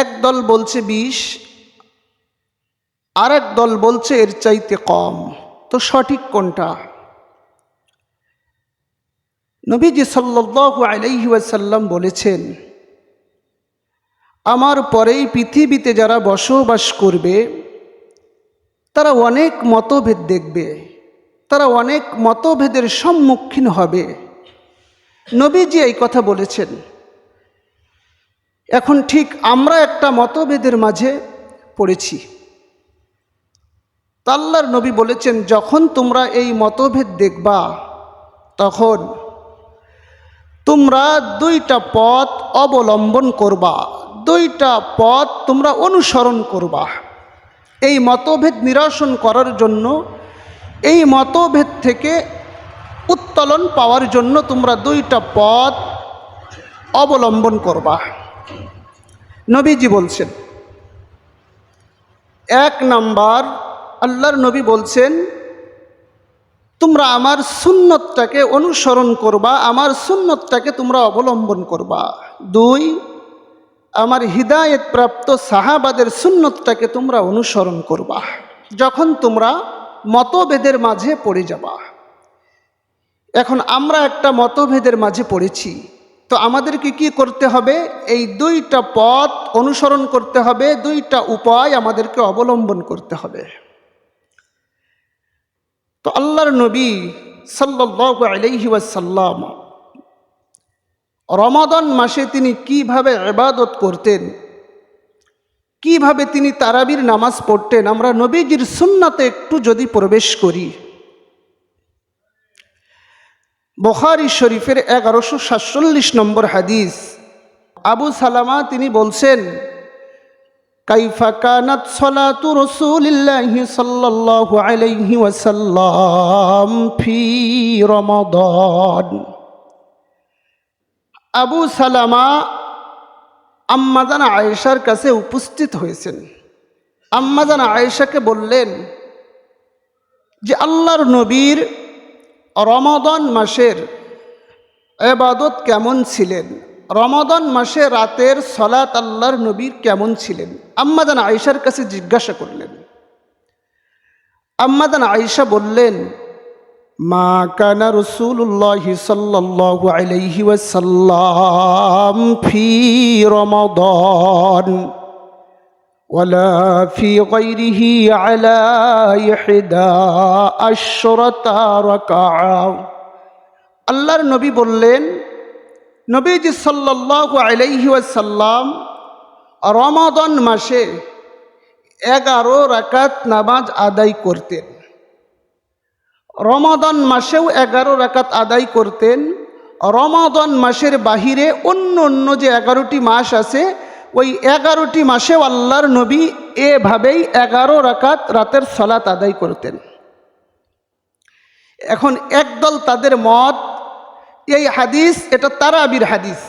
এক দল বলছে বিশ আর এক দল বলছে এর চাইতে কম। তো সঠিক কোনটা? নবীজি সাল্লাল্লাহু আলাইহি ওয়াসাল্লাম বলেছেন, আমার পরেই পৃথিবীতে যারা বসবাস করবে, তারা অনেক মতভেদ দেখবে, তারা অনেক মতভেদের সম্মুখীন হবে। নবীজি এই কথা বলেছেন। এখন ঠিক আমরা একটা মতভেদের মাঝে পড়েছি। তাল্লার নবী বলেছেন, যখন তোমরা এই মতভেদ দেখবা, তখন তোমরা দুইটা পথ অবলম্বন করবা। দুইটা পথ তোমরা অনুসরণ করবা। এই মতভেদ নিরসন করার জন্য, এই মতভেদ থেকে উত্তোলন পাওয়ার জন্য তোমরা দুইটা পথ অবলম্বন করবা। নবীজি বলছেন, এক নাম্বার আল্লাহর নবী বলছেন, তোমরা আমার সুন্নতটাকে অনুসরণ করবা, আমার সুন্নতটাকে তোমরা অবলম্বন করবা। দুই, আমার হৃদায়ত প্রাপ্ত সাহাবাদের সুন্নতটাকে তোমরা অনুসরণ করবা, যখন তোমরা মতভেদের মাঝে পড়ে যাবা। এখন আমরা একটা মতভেদের মাঝে পড়েছি তো আমাদেরকে কি করতে হবে? এই দুইটা পথ অনুসরণ করতে হবে, দুইটা উপায় আমাদেরকে অবলম্বন করতে হবে। তো আল্লাহর নবী আলাইহি ওয়াসাল্লাম রমাদান মাসে তিনি কীভাবে ইবাদত করতেন? কীভাবে তিনি তারাবির নামাজ পড়তেন? আমরা নবীজির সুন্নাতে একটু যদি প্রবেশ করি বখারি শরীফের এগারোশো সাতচল্লিশ নম্বর হাদিস। আবু সালামা তিনি বলছেন আবু সালামা আম্মাজান আয়েশার কাছে উপস্থিত হয়েছেন। আম্মাজান আয়েশাকে বললেন যে, আল্লাহর নবীর রমাদন মাসের এবাদত কেমন ছিলেন? রমাদন মাসে রাতের সলাত আল্লাহর নবীর কেমন ছিলেন? আম্মাদান আয়েশার কাছে জিজ্ঞাসা করলেন। আম্মাদান আয়েশা বললেন, মা কানা রসুল্লাহ সাল্লাল্লাহু আলাইহি ওয়াসাল্লাম ফি রমাদান। ولا في غيره على إحدى عشرة ركعة আল্লাহর নবী বললেন নবীজি সাল্লাল্লাহু আলাইহি ওয়াসাল্লাম রমাদন মাসে এগারো রাকাত নামাজ আদায় করতেন রমাদন মাসেও এগারো রাকাত আদায় করতেন রমাদন মাসের বাহিরে অন্য অন্য যে এগারোটি মাস আছে ওই এগারোটি মাসেও আল্লাহর নবী এভাবেই এগারো রাকাত রাতের সলাত আদায় করতেন। এখন একদল তাদের মত, এই হাদিস, এটা তারাবির হাদিস।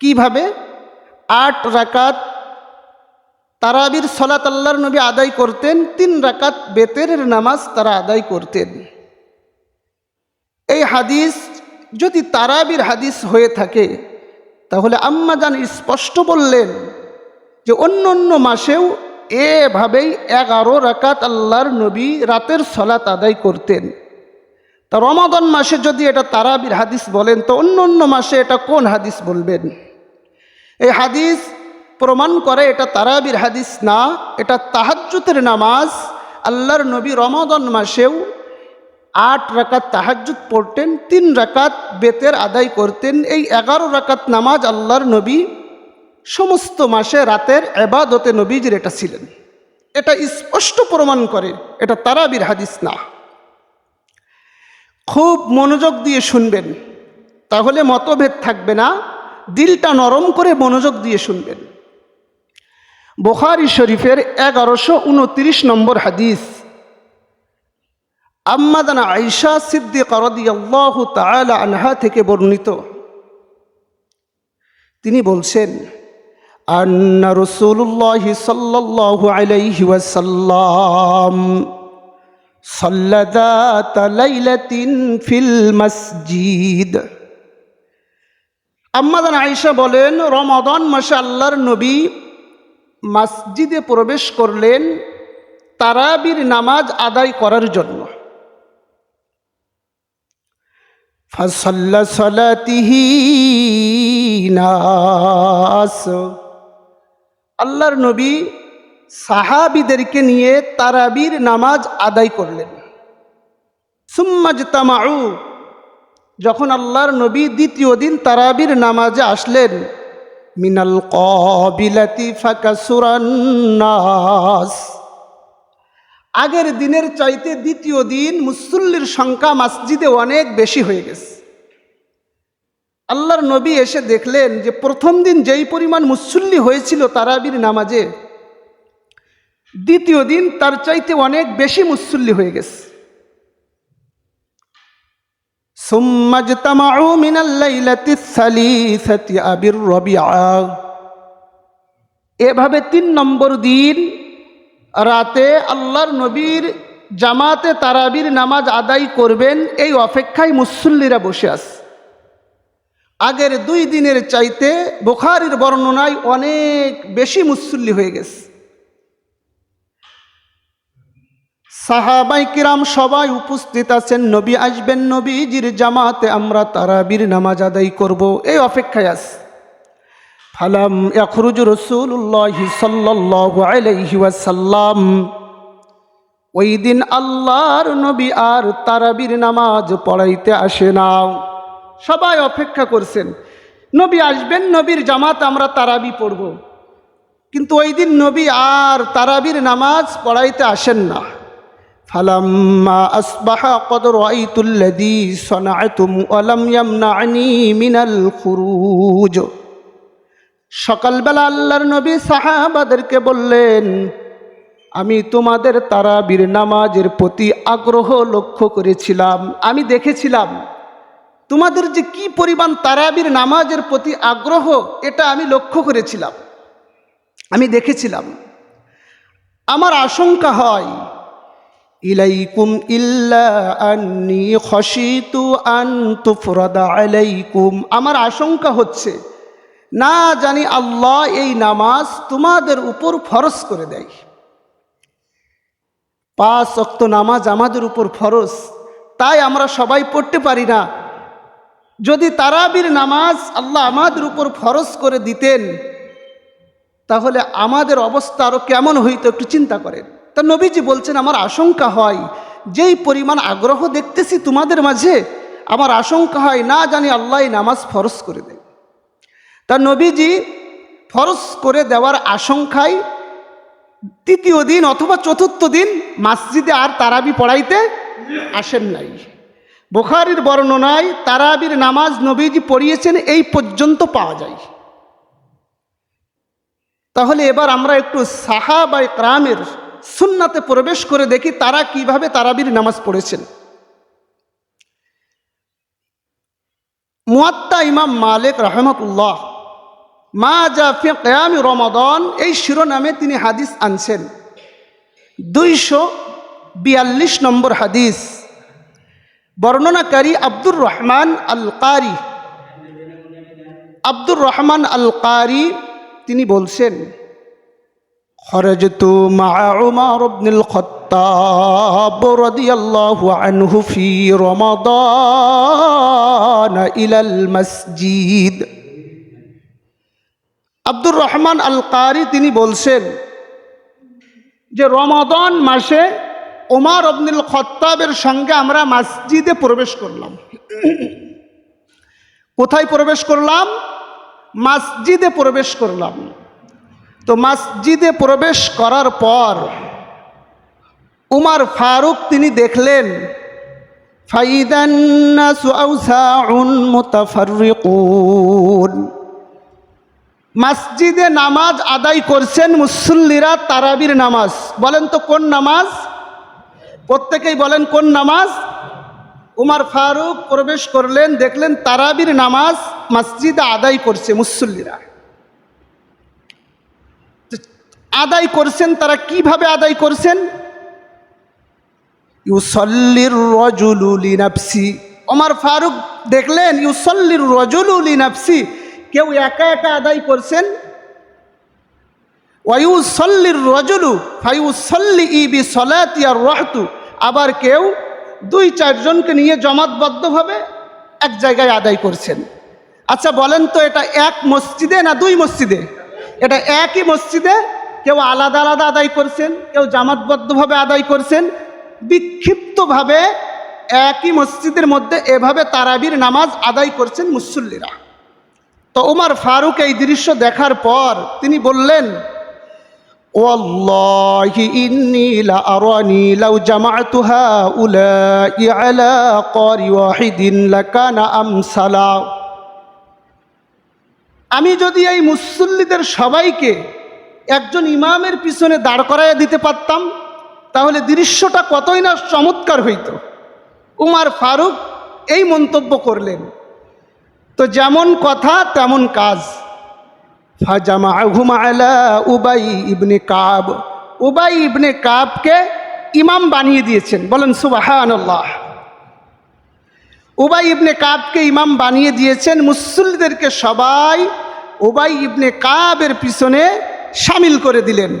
কীভাবে? আট রাকাত তারাবির সলাত আল্লাহর নবী আদায় করতেন, তিন রাকাত বেতের নামাজ তারা আদায় করতেন। এই হাদিস যদি তারাবির হাদিস হয়ে থাকে তাহলে আম্মা জান স্পষ্ট বললেন যে অন্য অন্য মাসেও এভাবেই এগারো রাকাত আল্লাহর নবী রাতের সলাত আদায় করতেন। তা রমাদন মাসে যদি এটা তারাবির হাদিস বলেন, তো অন্য অন্য মাসে এটা কোন হাদিস বলবেন? এই হাদিস প্রমাণ করে এটা তারাবির হাদিস না, এটা তাহাজ্জুতের নামাজ আল্লাহর নবী রমাদন মাসেও আট রাকাত তাহাজ্জুদ পড়তেন, তিন রাকাত বেতের আদায় করতেন, এই এগারো রাকাত নামাজ আল্লাহর নবী সমস্ত মাসে রাতের এবাদতে নবীজির এটা ছিলেন। এটা স্পষ্ট প্রমাণ করে, এটা তারাবির হাদিস না। খুব মনোযোগ দিয়ে শুনবেন, তাহলে মতভেদ থাকবে না, দিলটা নরম করে মনোযোগ দিয়ে শুনবেন। বোখারি শরীফের এগারোশো উনত্রিশ নম্বর হাদিস। আম্মাদানা আইসা সিদ্দি করদি আল্লাহ তালা আনহা থেকে বর্ণিত। তিনি বলছেন, আন্না রসুল্লাহ সাল্লাহ আলাইহি ওয়াসাল্লাম আইসা ফিল মসজিদ। আয়েশা বলেন, রমদন মাসে আল্লাহর নবী মসজিদে প্রবেশ করলেন তারাবির নামাজ আদায় করার জন্য। ফাসাল্লা সালাতিহি নাস আল্লাহর নবী সাহাবিদেরকে নিয়ে তারাবির নামাজ আদায় করলেন। সুম্মাজতামাউ যখন আল্লাহর নবী দ্বিতীয় দিন তারাবির নামাজে আসলেন, মিনাল কবিলাতি ফাকাসুরান্নাস আগের দিনের চাইতে দ্বিতীয় দিন মুসল্লির সংখ্যা মসজিদে অনেক বেশি হয়ে গেছে। আল্লাহর নবী এসে দেখলেন যে প্রথম দিন যেই পরিমাণ মুসল্লি হয়েছিল তারাবির নামাজে, দ্বিতীয় দিন তার চাইতে অনেক বেশি মুসল্লি হয়ে গেছে। এভাবে তিন নম্বর দিন রাতে আল্লাহর নবীর জামাতে তারাবির নামাজ আদায় করবেন, এই অপেক্ষায় মুসল্লিরা বসে আছে। আগের দুই দিনের চাইতে বুখারির বর্ণনায় অনেক বেশি মুসল্লি হয়ে গেছে। সাহাবাই কিরাম সবাই উপস্থিত আছেন, নবী আসবেন, নবীজির জামাতে আমরা তারাবির নামাজ আদায় করব, এই অপেক্ষায় আস হালাম এখরুজ রসুল্লাহ সাল্লাসাল্লাম ওই দিন আল্লাহর নবী আর তারাবির নামাজ পড়াইতে আসে না। সবাই অপেক্ষা করছেন, নবী আসবেন, নবীর জামাত আমরা তারাবি পড়ব। কিন্তু ওই দিন নবী আর তারাবির নামাজ পড়াইতে আসেন না। ফালাম্মা আসবাহ কদর মিনাল খুরুজ। সকালবেলা আল্লাহর নবী সাহাবাদেরকে বললেন, আমি তোমাদের তারাবির নামাজের প্রতি আগ্রহ লক্ষ্য করেছিলাম, আমি দেখেছিলাম। তোমাদের যে কি পরিমাণ তারাবির নামাজের প্রতি আগ্রহ, এটা আমি লক্ষ্য করেছিলাম, আমি দেখেছিলাম। আমার আশঙ্কা হয়, ইলাইকুম ইল্লা আন আলাইকুম। আমার আশঙ্কা হচ্ছে না জানি আল্লাহ এই নামাজ তোমাদের উপর ফরজ করে দেয়। পাঁচ অক্ত নামাজ আমাদের উপর ফরজ, তাই আমরা সবাই পড়তে পারি না। যদি তারাবির নামাজ আল্লাহ আমাদের উপর ফরজ করে দিতেন, তাহলে আমাদের অবস্থা আরও কেমন হইতো একটু চিন্তা করেন। তা নবীজি বলছেন, আমার আশঙ্কা হয়, যেই পরিমাণ আগ্রহ দেখতেছি তোমাদের মাঝে, আমার আশঙ্কা হয় না জানি আল্লাহ এই নামাজ ফরজ করে দেয়। তা নবীজি ফরজ করে দেওয়ার আশঙ্কায় তৃতীয় দিন অথবা চতুর্থ দিন মসজিদে আর তারাবি পড়াইতে আসেন নাই। বোখারির বর্ণনায় তারাবির নামাজ নবীজি পড়িয়েছেন এই পর্যন্ত পাওয়া যায়। তাহলে এবার আমরা একটু সাহা সাহাবাই ক্রামের সুন্নাতে প্রবেশ করে দেখি তারা কীভাবে তারাবির নামাজ পড়েছেন। মুয়াত্তা ইমাম মালিক রহমতুল্লাহ মা জাফি কেয়ামি রমাদন এই শিরোনামে তিনি হাদিস আনছেন দুইশো বিয়াল্লিশ নম্বর হাদিস বর্ণনাকারী আব্দুর রহমান আল কারি আব্দুর রহমান আল কারি তিনি বলছেন خرجت مع عمر بن الخطاب رضي الله عنه في رمضان إلى المسجد আব্দুর রহমান আল কারি তিনি বলছেন যে রমাদন মাসে ওমার আব্দুল খত্তাবের সঙ্গে আমরা মসজিদে প্রবেশ করলাম। কোথায় প্রবেশ করলাম? মসজিদে প্রবেশ করলাম। তো মসজিদে প্রবেশ করার পর উমার ফারুক তিনি দেখলেন মসজিদে নামাজ আদায় করছেন মুসল্লিরা তারাবির নামাজ। বলেন তো কোন নামাজ? প্রত্যেকেই বলেন কোন নামাজ? উমার ফারুক প্রবেশ করলেন, দেখলেন তারাবির নামাজ মসজিদে আদায় করছে মুসল্লিরা। আদায় করছেন, তারা কীভাবে আদায় করছেন? ইউসল্লির রজুলুলি নাফসি ওমর ফারুক দেখলেন, ইউসল্লির রজুলুলি নাফসি কেউ একা একা আদায় করছেন? ওয়ায়ুসল্লির রজলু ফায়ুসল্লি ইবি সলাতিয়ার রহতু। আবার কেউ দুই চারজনকে নিয়ে জমাতবদ্ধভাবে এক জায়গায় আদায় করছেন। আচ্ছা বলেন তো এটা এক মসজিদে না দুই মসজিদে? এটা একই মসজিদে কেউ আলাদা আলাদা আদায় করছেন, কেউ জামাতবদ্ধভাবে আদায় করছেন। বিক্ষিপ্তভাবে একই মসজিদের মধ্যে এভাবে তারাবির নামাজ আদায় করছেন মুসল্লিরা। তো উমার ফারুক এই দৃশ্য দেখার পর তিনি বললেন আমি যদি এই মুসল্লিদের সবাইকে একজন ইমামের পিছনে দাঁড় করাইয়া দিতে পারতাম, তাহলে দৃশ্যটা কতই না চমৎকার হইত। উমার ফারুক এই মন্তব্য করলেন তো যেমন কথা, তেমন কাজ। উবাই ইবনে কাব। উবাই ইবনে কাবকে ইমাম বানিয়ে দিয়েছেন। বলেন সুবাহান্লাহ উবাই ইবনে কাবকে ইমাম বানিয়ে দিয়েছেন। মুসল্লিদেরকে সবাই উবাই ইবনে কাবের পিছনে সামিল করে দিলেন।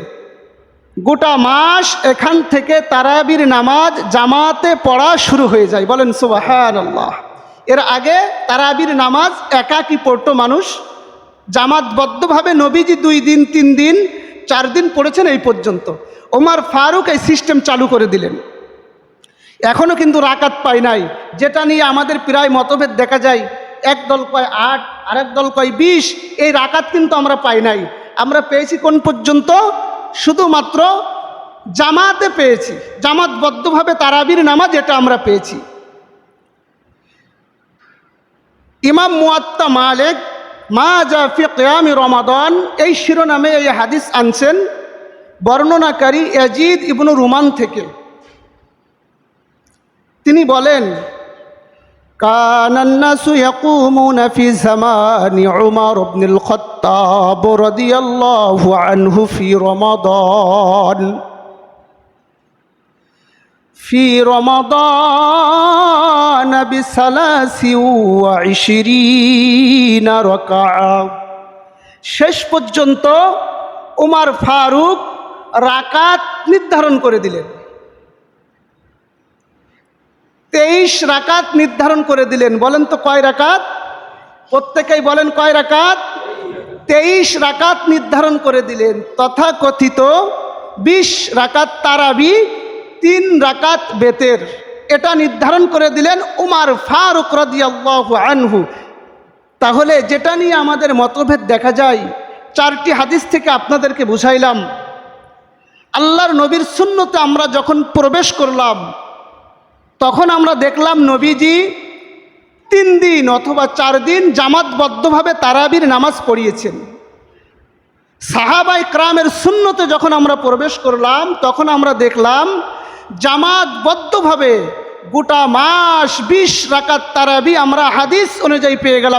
গোটা মাস এখান থেকে তারাবির নামাজ জামাতে পড়া শুরু হয়ে যায়। বলেন সুবাহান আল্লাহ এর আগে তারাবির নামাজ একাকি পড়তো মানুষ। জামাতবদ্ধভাবে নবীজি দুই দিন, তিন দিন, চার দিন পড়েছেন এই পর্যন্ত। ওমার ফারুক এই সিস্টেম চালু করে দিলেন। এখনও কিন্তু রাকাত পাই নাই। যেটা নিয়ে আমাদের প্রায় মতভেদ দেখা যায়, এক দল কয় আট, আরেক দল কয় বিশ, এই রাকাত কিন্তু আমরা পাই নাই। আমরা পেয়েছি কোন পর্যন্ত? শুধুমাত্র জামাতে পেয়েছি। জামাতবদ্ধভাবে তারাবির নামাজ এটা আমরা পেয়েছি। ইমাম মুয়াত্তা মালিক মা জাফি কেয়ামি রমাদন এই শিরোনামে এই হাদিস আনছেন বর্ণনাকারী এজিদ ইবনু রুমান থেকে তিনি বলেন كان الناس يقومون في زمان عمر بن الخطاب رضي الله عنه في رمضان في رمضان بثلاث وعشرين ركعة শেষ পর্যন্ত উমার ফারুক রাকাত নির্ধারণ করে দিলেন তেইশ রাকাত নির্ধারণ করে দিলেন বলেন তো কয় রাকাত প্রত্যেকেই বলেন কয় রাকাত তেইশ রাকাত নির্ধারণ করে দিলেন তথাকথিত বিশ রাকাত তারাবি তিন রাকাত বেতের এটা নির্ধারণ করে দিলেন উমার ফারুক রাদিয়াল্লাহু আনহু। তাহলে যেটা নিয়ে আমাদের মতভেদ দেখা যায়, চারটি হাদিস থেকে আপনাদেরকে বুঝাইলাম। আল্লাহর নবীর শূন্যতে আমরা যখন প্রবেশ করলাম, তখন আমরা দেখলাম নবীজি তিন দিন অথবা চার দিন জামাতবদ্ধভাবে তারাবির নামাজ পড়িয়েছেন। সাহাবাই ক্রামের শূন্যতে যখন আমরা প্রবেশ করলাম, তখন আমরা দেখলাম জামাতবদ্ধভাবে গোটা মাস বিশ রাকাত তারাবি আমরা হাদিস অনুযায়ী পেয়ে গেলাম।